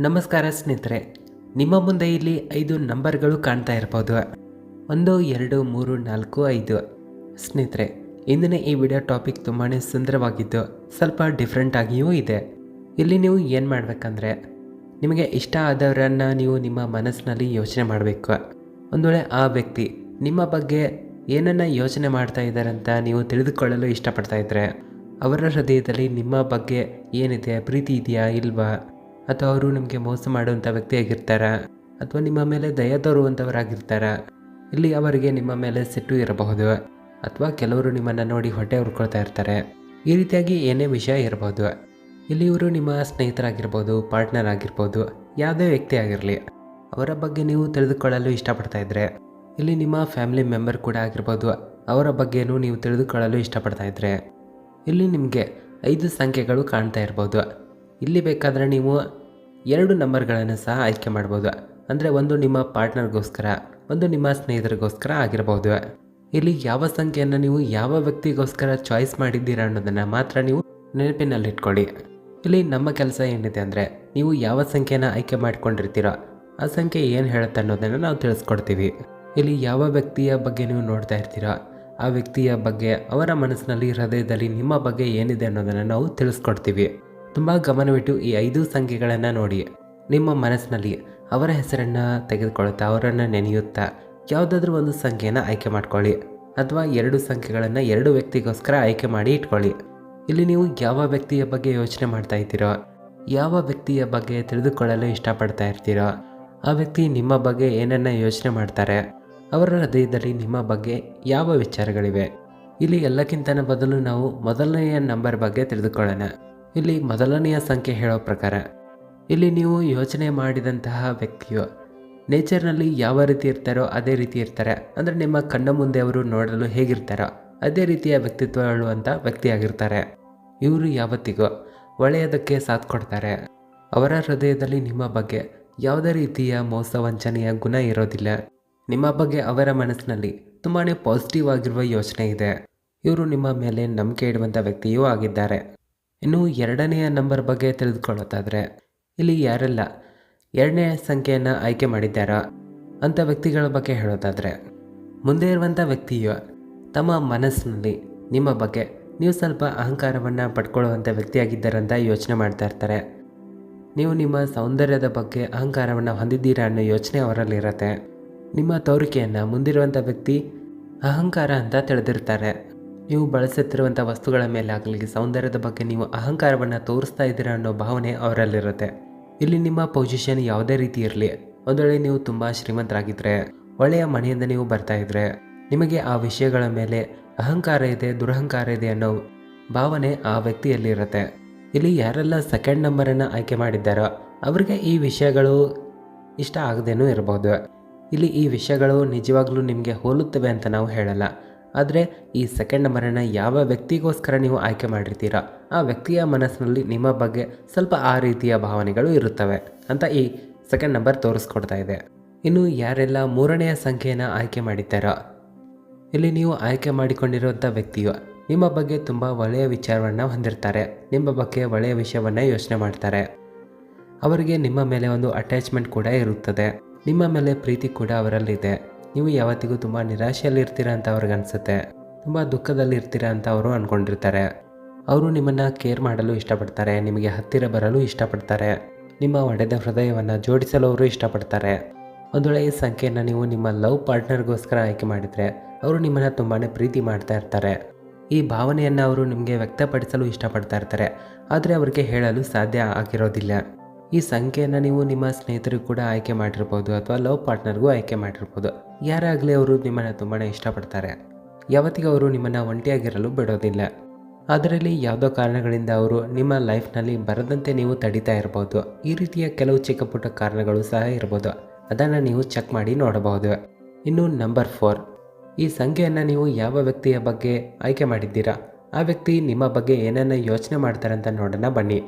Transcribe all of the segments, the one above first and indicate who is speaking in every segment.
Speaker 1: ನಮಸ್ಕಾರ ಸ್ನೇಹಿತರೆ, ನಿಮ್ಮ ಮುಂದೆ ಇಲ್ಲಿ ಐದು ನಂಬರ್ಗಳು ಕಾಣ್ತಾ ಇರ್ಬೋದು. ಒಂದು, ಎರಡು, ಮೂರು, ನಾಲ್ಕು, ಐದು. ಸ್ನೇಹಿತರೆ, ಇಂದಿನ ಈ ವಿಡಿಯೋ ಟಾಪಿಕ್ ತುಂಬಾ ಸುಂದರವಾಗಿದ್ದು, ಸ್ವಲ್ಪ ಡಿಫ್ರೆಂಟ್ ಆಗಿಯೂ ಇದೆ. ಇಲ್ಲಿ ನೀವು ಏನು ಮಾಡಬೇಕಂದ್ರೆ, ನಿಮಗೆ ಇಷ್ಟ ಆದವರನ್ನು ನೀವು ನಿಮ್ಮ ಮನಸ್ಸಿನಲ್ಲಿ ಯೋಚನೆ ಮಾಡಬೇಕು. ಒಂದು ವೇಳೆ ಆ ವ್ಯಕ್ತಿ ನಿಮ್ಮ ಬಗ್ಗೆ ಏನನ್ನು ಯೋಚನೆ ಮಾಡ್ತಾ ಇದ್ದಾರೆ ಅಂತ ನೀವು ತಿಳಿದುಕೊಳ್ಳಲು ಇಷ್ಟಪಡ್ತಾ ಇದ್ದರೆ ಅವರ ಹೃದಯದಲ್ಲಿ ನಿಮ್ಮ ಬಗ್ಗೆ ಏನಿದೆ, ಪ್ರೀತಿ ಇದೆಯಾ, ಇಲ್ವಾ? ಅಥವಾ ಅವರು ನಿಮಗೆ ಮೋಸ ಮಾಡುವಂಥ ವ್ಯಕ್ತಿಯಾಗಿರ್ತಾರೆ ಅಥವಾ ನಿಮ್ಮ ಮೇಲೆ ದಯ ತೋರುವಂಥವರಾಗಿರ್ತಾರಾ ಇಲ್ಲಿ ಅವರಿಗೆ ನಿಮ್ಮ ಮೇಲೆ ಸಿಟ್ಟು ಇರಬಹುದು, ಅಥವಾ ಕೆಲವರು ನಿಮ್ಮನ್ನು ನೋಡಿ ಹೊಟ್ಟೆ ಹುರ್ಕೊಳ್ತಾ ಇರ್ತಾರೆ. ಈ ರೀತಿಯಾಗಿ ಏನೇ ವಿಷಯ ಇರಬಹುದು, ಇಲ್ಲಿ ಇವರು ನಿಮ್ಮ ಸ್ನೇಹಿತರಾಗಿರ್ಬೋದು ಪಾರ್ಟ್ನರ್ ಆಗಿರ್ಬೋದು, ಯಾವುದೇ ವ್ಯಕ್ತಿ ಆಗಿರಲಿ, ಅವರ ಬಗ್ಗೆ ನೀವು ತಿಳಿದುಕೊಳ್ಳಲು ಇಷ್ಟಪಡ್ತಾ ಇದ್ದರೆ ಇಲ್ಲಿ ನಿಮ್ಮ ಫ್ಯಾಮಿಲಿ ಮೆಂಬರ್ ಕೂಡ ಆಗಿರ್ಬೋದು, ಅವರ ಬಗ್ಗೆನೂ ನೀವು ತಿಳಿದುಕೊಳ್ಳಲು ಇಷ್ಟಪಡ್ತಾ ಇದ್ದರೆ ಇಲ್ಲಿ ನಿಮಗೆ ಐದು ಸಂಖ್ಯೆಗಳು ಕಾಣ್ತಾ ಇರ್ಬೋದು. ಇಲ್ಲಿ ಬೇಕಾದರೆ ನೀವು ಎರಡು ನಂಬರ್ಗಳನ್ನು ಸಹ ಆಯ್ಕೆ ಮಾಡ್ಬೋದು. ಅಂದರೆ ಒಂದು ನಿಮ್ಮ ಪಾರ್ಟ್ನರ್ಗೋಸ್ಕರ, ಒಂದು ನಿಮ್ಮ ಸ್ನೇಹಿತರಿಗೋಸ್ಕರ ಆಗಿರ್ಬೋದು. ಇಲ್ಲಿ ಯಾವ ಸಂಖ್ಯೆಯನ್ನು ನೀವು ಯಾವ ವ್ಯಕ್ತಿಗೋಸ್ಕರ ಚಾಯ್ಸ್ ಮಾಡಿದ್ದೀರಾ ಅನ್ನೋದನ್ನು ಮಾತ್ರ ನೀವು ನೆನಪಿನಲ್ಲಿಟ್ಕೊಳ್ಳಿ ಇಲ್ಲಿ ನಮ್ಮ ಕೆಲಸ ಏನಿದೆ ಅಂದರೆ, ನೀವು ಯಾವ ಸಂಖ್ಯೆನ ಆಯ್ಕೆ ಮಾಡ್ಕೊಂಡಿರ್ತೀರೋ, ಆ ಸಂಖ್ಯೆ ಏನು ಹೇಳುತ್ತೆ ಅನ್ನೋದನ್ನು ನಾವು ತಿಳಿಸ್ಕೊಡ್ತೀವಿ. ಇಲ್ಲಿ ಯಾವ ವ್ಯಕ್ತಿಯ ಬಗ್ಗೆ ನೀವು ನೋಡ್ತಾ ಇರ್ತೀರೋ, ಆ ವ್ಯಕ್ತಿಯ ಬಗ್ಗೆ ಅವರ ಮನಸ್ಸಿನಲ್ಲಿ, ಹೃದಯದಲ್ಲಿ ನಿಮ್ಮ ಬಗ್ಗೆ ಏನಿದೆ ಅನ್ನೋದನ್ನು ನಾವು ತಿಳಿಸ್ಕೊಡ್ತೀವಿ. ತುಂಬ ಗಮನವಿಟ್ಟು ಈ ಐದು ಸಂಖ್ಯೆಗಳನ್ನು ನೋಡಿ. ನಿಮ್ಮ ಮನಸ್ಸಿನಲ್ಲಿ ಅವರ ಹೆಸರನ್ನು ತೆಗೆದುಕೊಳ್ಳುತ್ತಾ ಅವರನ್ನು ನೆನೆಯುತ್ತಾ ಯಾವುದಾದ್ರೂ ಒಂದು ಸಂಖ್ಯೆಯನ್ನು ಆಯ್ಕೆ ಮಾಡ್ಕೊಳ್ಳಿ. ಅಥವಾ ಎರಡು ಸಂಖ್ಯೆಗಳನ್ನು ಎರಡು ವ್ಯಕ್ತಿಗೋಸ್ಕರ ಆಯ್ಕೆ ಮಾಡಿ ಇಟ್ಕೊಳ್ಳಿ. ಇಲ್ಲಿ ನೀವು ಯಾವ ವ್ಯಕ್ತಿಯ ಬಗ್ಗೆ ಯೋಚನೆ ಮಾಡ್ತಾ ಇದ್ದೀರೋ, ಯಾವ ವ್ಯಕ್ತಿಯ ಬಗ್ಗೆ ತಿಳಿದುಕೊಳ್ಳಲು ಇಷ್ಟಪಡ್ತಾ ಇರ್ತೀರೋ, ಆ ವ್ಯಕ್ತಿ ನಿಮ್ಮ ಬಗ್ಗೆ ಏನನ್ನ ಯೋಚನೆ ಮಾಡ್ತಾರೆ, ಅವರ ಹೃದಯದಲ್ಲಿ ನಿಮ್ಮ ಬಗ್ಗೆ ಯಾವ ವಿಚಾರಗಳಿವೆ, ಇಲ್ಲಿ ಎಲ್ಲಕ್ಕಿಂತ ಬದಲು ನಾವು ಮೊದಲನೆಯ ನಂಬರ್ ಬಗ್ಗೆ ತಿಳಿದುಕೊಳ್ಳೋಣ. ಇಲ್ಲಿ ಮೊದಲನೆಯ ಸಂಖ್ಯೆ ಹೇಳೋ ಪ್ರಕಾರ, ಇಲ್ಲಿ ನೀವು ಯೋಚನೆ ಮಾಡಿದಂತಹ ವ್ಯಕ್ತಿಯು ನೇಚರ್ನಲ್ಲಿ ಯಾವ ರೀತಿ ಇರ್ತಾರೋ ಅದೇ ರೀತಿ ಇರ್ತಾರೆ. ಅಂದರೆ ನಿಮ್ಮ ಕಣ್ಣ ಮುಂದೆ ಅವರು ನೋಡಲು ಹೇಗಿರ್ತಾರೋ ಅದೇ ರೀತಿಯ ವ್ಯಕ್ತಿತ್ವ ಹೇಳುವಂಥ ವ್ಯಕ್ತಿಯಾಗಿರ್ತಾರೆ. ಇವರು ಯಾವತ್ತಿಗೂ ಒಳ್ಳೆಯದಕ್ಕೆ ಸಾಥ್ ಕೊಡ್ತಾರೆ. ಅವರ ಹೃದಯದಲ್ಲಿ ನಿಮ್ಮ ಬಗ್ಗೆ ಯಾವುದೇ ರೀತಿಯ ಮೋಸ ವಂಚನೆಯ ಗುಣ ಇರೋದಿಲ್ಲ. ನಿಮ್ಮ ಬಗ್ಗೆ ಅವರ ಮನಸ್ಸಿನಲ್ಲಿ ತುಂಬಾ ಪಾಸಿಟಿವ್ ಆಗಿರುವ ಯೋಚನೆ ಇದೆ. ಇವರು ನಿಮ್ಮ ಮೇಲೆ ನಂಬಿಕೆ ಇಡುವಂಥ ವ್ಯಕ್ತಿಯೂ ಆಗಿದ್ದಾರೆ. ಇನ್ನು ಎರಡನೆಯ ನಂಬರ್ ಬಗ್ಗೆ ತಿಳಿದುಕೊಳ್ಳೋದಾದರೆ ಇಲ್ಲಿ ಯಾರೆಲ್ಲ ಎರಡನೇ ಸಂಖ್ಯೆಯನ್ನು ಆಯ್ಕೆ ಮಾಡಿದ್ದಾರೋ ಅಂಥ ವ್ಯಕ್ತಿಗಳ ಬಗ್ಗೆ ಹೇಳೋದಾದರೆ, ಮುಂದೆ ಇರುವಂಥ ವ್ಯಕ್ತಿಯು ತಮ್ಮ ಮನಸ್ಸಿನಲ್ಲಿ ನಿಮ್ಮ ಬಗ್ಗೆ ನೀವು ಸ್ವಲ್ಪ ಅಹಂಕಾರವನ್ನು ಪಡ್ಕೊಳ್ಳುವಂಥ ವ್ಯಕ್ತಿಯಾಗಿದ್ದಾರಂತ ಯೋಚನೆ ಮಾಡ್ತಾ ಇರ್ತಾರೆ. ನೀವು ನಿಮ್ಮ ಸೌಂದರ್ಯದ ಬಗ್ಗೆ ಅಹಂಕಾರವನ್ನು ಹೊಂದಿದ್ದೀರಾ ಅನ್ನೋ ಯೋಚನೆ ಅವರಲ್ಲಿರತ್ತೆ ನಿಮ್ಮ ತೋರಿಕೆಯನ್ನು ಮುಂದಿರುವಂಥ ವ್ಯಕ್ತಿ ಅಹಂಕಾರ ಅಂತ ತಿಳಿದಿರ್ತಾರೆ. ನೀವು ಬಳಸುತ್ತಿರುವಂಥ ವಸ್ತುಗಳ ಮೇಲೆ ಆಗಲಿ ಸೌಂದರ್ಯದ ಬಗ್ಗೆ ನೀವು ಅಹಂಕಾರವನ್ನು ತೋರಿಸ್ತಾ ಇದ್ದೀರಾ ಅನ್ನೋ ಭಾವನೆ ಅವರಲ್ಲಿರುತ್ತೆ. ಇಲ್ಲಿ ನಿಮ್ಮ ಪೊಸಿಷನ್ ಯಾವುದೇ ರೀತಿ ಇರಲಿ. ಒಂದು ನೀವು ತುಂಬ ಶ್ರೀಮಂತರಾಗಿದ್ದರೆ ಒಳ್ಳೆಯ ಮನೆಯಿಂದ ನೀವು ಬರ್ತಾ ಇದ್ರೆ, ನಿಮಗೆ ಆ ವಿಷಯಗಳ ಮೇಲೆ ಅಹಂಕಾರ ಇದೆ, ದುರಹಂಕಾರ ಇದೆ ಅನ್ನೋ ಭಾವನೆ ಆ ವ್ಯಕ್ತಿಯಲ್ಲಿರುತ್ತೆ. ಇಲ್ಲಿ ಯಾರೆಲ್ಲ ಸೆಕೆಂಡ್ ನಂಬರನ್ನು ಆಯ್ಕೆ ಮಾಡಿದ್ದಾರೋ, ಅವರಿಗೆ ಈ ವಿಷಯಗಳು ಇಷ್ಟ ಆಗದೇನೂ ಇರಬಹುದು ಇಲ್ಲಿ ಈ ವಿಷಯಗಳು ನಿಜವಾಗ್ಲೂ ನಿಮಗೆ ಹೋಲುತ್ತವೆ ಅಂತ ನಾವು ಹೇಳಲ್ಲ. ಆದರೆ ಈ ಸೆಕೆಂಡ್ ನಂಬರನ್ನು ಯಾವ ವ್ಯಕ್ತಿಗೋಸ್ಕರ ನೀವು ಆಯ್ಕೆ ಮಾಡಿರ್ತೀರಾ? ಆ ವ್ಯಕ್ತಿಯ ಮನಸ್ಸಿನಲ್ಲಿ ನಿಮ್ಮ ಬಗ್ಗೆ ಸ್ವಲ್ಪ ಆ ರೀತಿಯ ಭಾವನೆಗಳು ಇರುತ್ತವೆ ಅಂತ ಈ ಸೆಕೆಂಡ್ ನಂಬರ್ ತೋರಿಸ್ಕೊಡ್ತಾ ಇದೆ. ಇನ್ನು ಯಾರೆಲ್ಲ ಮೂರನೆಯ ಸಂಖ್ಯೆಯನ್ನು ಆಯ್ಕೆ ಮಾಡಿದ್ದಾರೋ? ಇಲ್ಲಿ ನೀವು ಆಯ್ಕೆ ಮಾಡಿಕೊಂಡಿರುವಂಥ ವ್ಯಕ್ತಿಯು ನಿಮ್ಮ ಬಗ್ಗೆ ತುಂಬ ಒಳ್ಳೆಯ ವಿಚಾರವನ್ನು ಹೊಂದಿರ್ತಾರೆ. ನಿಮ್ಮ ಬಗ್ಗೆ ಒಳ್ಳೆಯ ವಿಷಯವನ್ನು ಯೋಚನೆ ಮಾಡ್ತಾರೆ. ಅವರಿಗೆ ನಿಮ್ಮ ಮೇಲೆ ಒಂದು ಅಟ್ಯಾಚ್ಮೆಂಟ್ ಕೂಡ ಇರುತ್ತದೆ. ನಿಮ್ಮ ಮೇಲೆ ಪ್ರೀತಿ ಕೂಡ ಅವರಲ್ಲಿದೆ. ನೀವು ಯಾವತ್ತಿಗೂ ತುಂಬ ನಿರಾಶೆಯಲ್ಲಿ ಇರ್ತೀರಾ ಅಂತ ಅವ್ರಿಗೆ ಅನಿಸುತ್ತೆ. ತುಂಬ ದುಃಖದಲ್ಲಿ ಇರ್ತೀರಾ ಅಂತ ಅವರು ಅಂದ್ಕೊಂಡಿರ್ತಾರೆ ಅವರು ನಿಮ್ಮನ್ನು ಕೇರ್ ಮಾಡಲು ಇಷ್ಟಪಡ್ತಾರೆ, ನಿಮಗೆ ಹತ್ತಿರ ಬರಲು ಇಷ್ಟಪಡ್ತಾರೆ, ನಿಮ್ಮ ಒಡೆದ ಹೃದಯವನ್ನು ಜೋಡಿಸಲು ಅವರು ಇಷ್ಟಪಡ್ತಾರೆ. ಒಂದೊಳ್ಳೆಯ ಈ ಸಂಖ್ಯೆಯನ್ನು ನೀವು ನಿಮ್ಮ ಲವ್ ಪಾರ್ಟ್ನರ್ಗೋಸ್ಕರ ಆಯ್ಕೆ ಮಾಡಿದರೆ ಅವರು ನಿಮ್ಮನ್ನು ತುಂಬಾ ಪ್ರೀತಿ ಮಾಡ್ತಾ ಇರ್ತಾರೆ. ಈ ಭಾವನೆಯನ್ನು ಅವರು ನಿಮಗೆ ವ್ಯಕ್ತಪಡಿಸಲು ಇಷ್ಟಪಡ್ತಾ ಇರ್ತಾರೆ. ಆದರೆ ಅವರಿಗೆ ಹೇಳಲು ಸಾಧ್ಯ ಆಗಿರೋದಿಲ್ಲ. ಈ ಸಂಖ್ಯೆಯನ್ನು ನೀವು ನಿಮ್ಮ ಸ್ನೇಹಿತರಿಗೂ ಕೂಡ ಆಯ್ಕೆ ಮಾಡಿರ್ಬೋದು ಅಥವಾ ಲವ್ ಪಾರ್ಟ್ನರ್ಗೂ ಆಯ್ಕೆ ಮಾಡಿರ್ಬೋದು. ಯಾರಾಗಲಿ ಅವರು ನಿಮ್ಮನ್ನು ತುಂಬಾ ಇಷ್ಟಪಡ್ತಾರೆ. ಯಾವತ್ತಿಗೂ ಅವರು ನಿಮ್ಮನ್ನು ಒಂಟಿಯಾಗಿರಲು ಬಿಡೋದಿಲ್ಲ. ಅದರಲ್ಲಿ ಯಾವುದೋ ಕಾರಣಗಳಿಂದ ಅವರು ನಿಮ್ಮ ಲೈಫ್ನಲ್ಲಿ ಬರದಂತೆ ನೀವು ತಡಿತಾ ಇರ್ಬೋದು. ಈ ರೀತಿಯ ಕೆಲವು ಚಿಕ್ಕ ಪುಟ್ಟ ಕಾರಣಗಳು ಸಹ ಇರ್ಬೋದು. ಅದನ್ನು ನೀವು ಚೆಕ್ ಮಾಡಿ ನೋಡಬಹುದು. ಇನ್ನು ನಂಬರ್ ಫೋರ್. ಈ ಸಂಖ್ಯೆಯನ್ನು ನೀವು ಯಾವ ವ್ಯಕ್ತಿಯ ಬಗ್ಗೆ ಆಯ್ಕೆ ಮಾಡಿದ್ದೀರಾ? ಆ ವ್ಯಕ್ತಿ ನಿಮ್ಮ ಬಗ್ಗೆ ಏನನ್ನ ಯೋಚನೆ ಮಾಡ್ತಾರೆ ಅಂತ ನೋಡೋಣ ಬನ್ನಿ.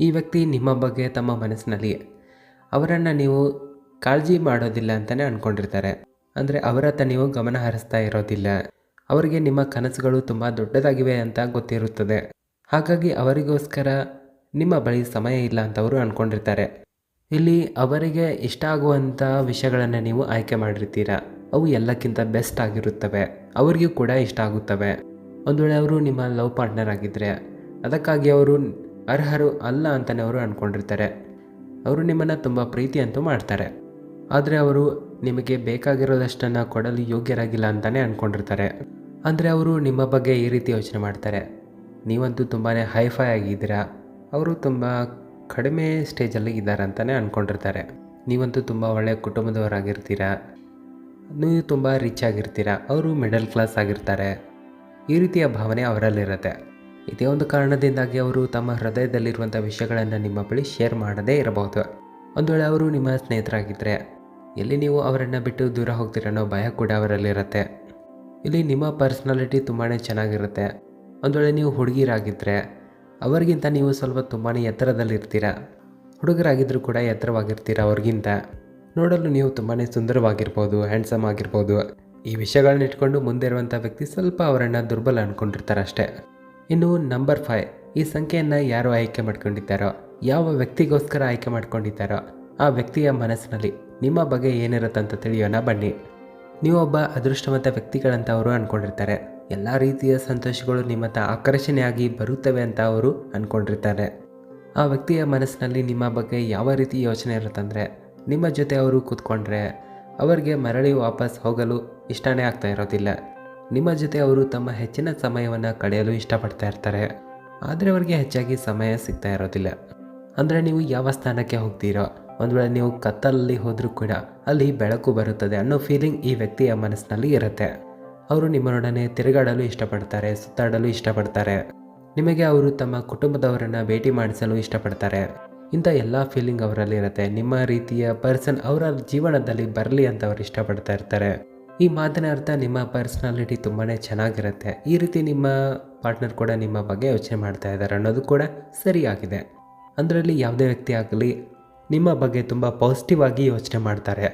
Speaker 1: ಈ ವ್ಯಕ್ತಿ ನಿಮ್ಮ ಬಗ್ಗೆ ತಮ್ಮ ಮನಸ್ಸಿನಲ್ಲಿ ಅವರನ್ನು ನೀವು ಕಾಳಜಿ ಮಾಡೋದಿಲ್ಲ ಅಂತಲೇ ಅಂದ್ಕೊಂಡಿರ್ತಾರೆ ಅಂದರೆ ಅವರತ್ತ ನೀವು ಗಮನ ಹರಿಸ್ತಾ ಇರೋದಿಲ್ಲ. ಅವರಿಗೆ ನಿಮ್ಮ ಕನಸುಗಳು ತುಂಬ ದೊಡ್ಡದಾಗಿವೆ ಅಂತ ಗೊತ್ತಿರುತ್ತದೆ. ಹಾಗಾಗಿ ಅವರಿಗೋಸ್ಕರ ನಿಮ್ಮ ಬಳಿ ಸಮಯ ಇಲ್ಲ ಅಂತ ಅವರು ಅಂದ್ಕೊಂಡಿರ್ತಾರೆ ಇಲ್ಲಿ ಅವರಿಗೆ ಇಷ್ಟ ಆಗುವಂಥ ವಿಷಯಗಳನ್ನು ನೀವು ಆಯ್ಕೆ ಮಾಡಿರ್ತೀರ? ಅವು ಎಲ್ಲಕ್ಕಿಂತ ಬೆಸ್ಟ್ ಆಗಿರುತ್ತವೆ. ಅವರಿಗೂ ಕೂಡ ಇಷ್ಟ ಆಗುತ್ತವೆ. ಒಂದು ವೇಳೆ ಅವರು ನಿಮ್ಮ ಲವ್ ಪಾರ್ಟ್ನರ್ ಆಗಿದ್ದರೆ ಅದಕ್ಕಾಗಿ ಅವರು ಅರ್ಹರು ಅಲ್ಲ ಅಂತಲೇ ಅವರು ಅಂದ್ಕೊಂಡಿರ್ತಾರೆ ಅವರು ನಿಮ್ಮನ್ನು ತುಂಬ ಪ್ರೀತಿ ಅಂತೂ ಮಾಡ್ತಾರೆ. ಆದರೆ ಅವರು ನಿಮಗೆ ಬೇಕಾಗಿರೋದಷ್ಟನ್ನು ಕೊಡಲು ಯೋಗ್ಯರಾಗಿಲ್ಲ ಅಂತಲೇ ಅಂದ್ಕೊಂಡಿರ್ತಾರೆ ಅಂದರೆ ಅವರು ನಿಮ್ಮ ಬಗ್ಗೆ ಈ ರೀತಿ ಯೋಚನೆ ಮಾಡ್ತಾರೆ. ನೀವಂತೂ ತುಂಬಾ ಹೈಫೈ ಆಗಿದ್ದೀರಾ? ಅವರು ತುಂಬ ಕಡಿಮೆ ಸ್ಟೇಜಲ್ಲಿ ಇದ್ದಾರೆ ಅಂತಲೇ ಅಂದ್ಕೊಂಡಿರ್ತಾರೆ ನೀವಂತೂ ತುಂಬ ಒಳ್ಳೆಯ ಕುಟುಂಬದವರಾಗಿರ್ತೀರಾ? ನೀವು ತುಂಬ ರಿಚ್ ಆಗಿರ್ತೀರಾ? ಅವರು ಮಿಡಲ್ ಕ್ಲಾಸ್ ಆಗಿರ್ತಾರೆ. ಈ ರೀತಿಯ ಭಾವನೆ ಅವರಲ್ಲಿರುತ್ತೆ. ಇದೇ ಒಂದು ಕಾರಣದಿಂದಾಗಿ ಅವರು ತಮ್ಮ ಹೃದಯದಲ್ಲಿರುವಂಥ ವಿಷಯಗಳನ್ನು ನಿಮ್ಮ ಬಳಿ ಶೇರ್ ಮಾಡದೇ ಇರಬಹುದು. ಒಂದು ವೇಳೆ ಅವರು ನಿಮ್ಮ ಸ್ನೇಹಿತರಾಗಿದ್ದರೆ ಎಲ್ಲಿ ನೀವು ಅವರನ್ನು ಬಿಟ್ಟು ದೂರ ಹೋಗ್ತೀರನ್ನೋ ಭಯ ಕೂಡ ಅವರಲ್ಲಿರುತ್ತೆ. ಇಲ್ಲಿ ನಿಮ್ಮ ಪರ್ಸ್ನಾಲಿಟಿ ತುಂಬಾ ಚೆನ್ನಾಗಿರುತ್ತೆ. ಒಂದು ವೇಳೆ ನೀವು ಹುಡುಗಿರಾಗಿದ್ದರೆ ಅವರಿಗಿಂತ ನೀವು ಸ್ವಲ್ಪ ತುಂಬಾ ಎತ್ತರದಲ್ಲಿರ್ತೀರ? ಹುಡುಗರಾಗಿದ್ದರೂ ಕೂಡ ಎತ್ತರವಾಗಿರ್ತೀರ ಅವ್ರಿಗಿಂತ? ನೋಡಲು ನೀವು ತುಂಬಾ ಸುಂದರವಾಗಿರ್ಬೋದು ಹ್ಯಾಂಡ್ಸಮ್ ಆಗಿರ್ಬೋದು. ಈ ವಿಷಯಗಳನ್ನ ಇಟ್ಕೊಂಡು ಮುಂದೆ ಇರುವಂಥ ವ್ಯಕ್ತಿ ಸ್ವಲ್ಪ ಅವರನ್ನು ದುರ್ಬಲ ಅಂದ್ಕೊಂಡಿರ್ತಾರೆ ಅಷ್ಟೇ ಇನ್ನು ನಂಬರ್ ಫೈವ್, ಈ ಸಂಖ್ಯೆಯನ್ನು ಯಾರು ಆಯ್ಕೆ ಮಾಡ್ಕೊಂಡಿದ್ದಾರೋ, ಯಾವ ವ್ಯಕ್ತಿಗೋಸ್ಕರ ಆಯ್ಕೆ ಮಾಡ್ಕೊಂಡಿದ್ದಾರೋ, ಆ ವ್ಯಕ್ತಿಯ ಮನಸ್ಸಿನಲ್ಲಿ ನಿಮ್ಮ ಬಗ್ಗೆ ಏನಿರುತ್ತೆ ಅಂತ ತಿಳಿಯೋಣ ಬನ್ನಿ. ನೀವೊಬ್ಬ ಅದೃಷ್ಟವಂತ ವ್ಯಕ್ತಿಗಳಂತ ಅವರು ಅಂದ್ಕೊಂಡಿರ್ತಾರೆ ಎಲ್ಲ ರೀತಿಯ ಸಂತೋಷಗಳು ನಿಮ್ಮತ್ತ ಆಕರ್ಷಣೆಯಾಗಿ ಬರುತ್ತವೆ ಅಂತ ಅವರು ಅಂದ್ಕೊಂಡಿರ್ತಾರೆ ಆ ವ್ಯಕ್ತಿಯ ಮನಸ್ಸಿನಲ್ಲಿ ನಿಮ್ಮ ಬಗ್ಗೆ ಯಾವ ರೀತಿ ಯೋಚನೆ ಇರುತ್ತಂದರೆ, ನಿಮ್ಮ ಜೊತೆ ಅವರು ಕೂತ್ಕೊಂಡ್ರೆ, ಅವರಿಗೆ ಮರಳಿ ವಾಪಸ್ ಹೋಗಲು ಇಷ್ಟನೇ ಆಗ್ತಾ ಇರೋದಿಲ್ಲ. ನಿಮ್ಮ ಜೊತೆ ಅವರು ತಮ್ಮ ಹೆಚ್ಚಿನ ಸಮಯವನ್ನು ಕಳೆಯಲು ಇಷ್ಟಪಡ್ತಾ ಇರ್ತಾರೆ. ಆದರೆ ಅವರಿಗೆ ಹೆಚ್ಚಾಗಿ ಸಮಯ ಸಿಗ್ತಾ ಇರೋದಿಲ್ಲ. ಅಂದರೆ ನೀವು ಯಾವ ಸ್ಥಾನಕ್ಕೆ ಹೋಗ್ತೀರೋ, ಒಂದು ವೇಳೆ ನೀವು ಕತ್ತಲಲ್ಲಿ ಹೋದರೂ ಕೂಡ ಅಲ್ಲಿ ಬೆಳಕು ಬರುತ್ತದೆ ಅನ್ನೋ ಫೀಲಿಂಗ್ ಈ ವ್ಯಕ್ತಿಯ ಮನಸ್ಸಿನಲ್ಲಿ ಇರುತ್ತೆ. ಅವರು ನಿಮ್ಮರೊಡನೆ ತಿರುಗಾಡಲು ಇಷ್ಟಪಡ್ತಾರೆ, ಸುತ್ತಾಡಲು ಇಷ್ಟಪಡ್ತಾರೆ. ನಿಮಗೆ ಅವರು ತಮ್ಮ ಕುಟುಂಬದವರನ್ನು ಭೇಟಿ ಮಾಡಿಸಲು ಇಷ್ಟಪಡ್ತಾರೆ. ಇಂಥ ಎಲ್ಲ ಫೀಲಿಂಗ್ ಅವರಲ್ಲಿ ಇರುತ್ತೆ. ನಿಮ್ಮ ರೀತಿಯ ಪರ್ಸನ್ ಅವರ ಜೀವನದಲ್ಲಿ ಬರಲಿ ಅಂತ ಅವರು ಇಷ್ಟಪಡ್ತಾ ಇರ್ತಾರೆ. ಈ ಮಾತಿನ ಅರ್ಥ ನಿಮ್ಮ ಪರ್ಸ್ನಾಲಿಟಿ ತುಂಬಾ ಚೆನ್ನಾಗಿರುತ್ತೆ. ಈ ರೀತಿ ನಿಮ್ಮ ಪಾರ್ಟ್ನರ್ ಕೂಡ ನಿಮ್ಮ ಬಗ್ಗೆ ಯೋಚನೆ ಮಾಡ್ತಾ ಇದ್ದಾರೆ ಅನ್ನೋದು ಕೂಡ ಸರಿಯಾಗಿದೆ. ಅದರಲ್ಲಿ ಯಾವುದೇ ವ್ಯಕ್ತಿ ಆಗಲಿ ನಿಮ್ಮ ಬಗ್ಗೆ ತುಂಬ ಪಾಸಿಟಿವ್ ಆಗಿ ಯೋಚನೆ ಮಾಡ್ತಾರೆ.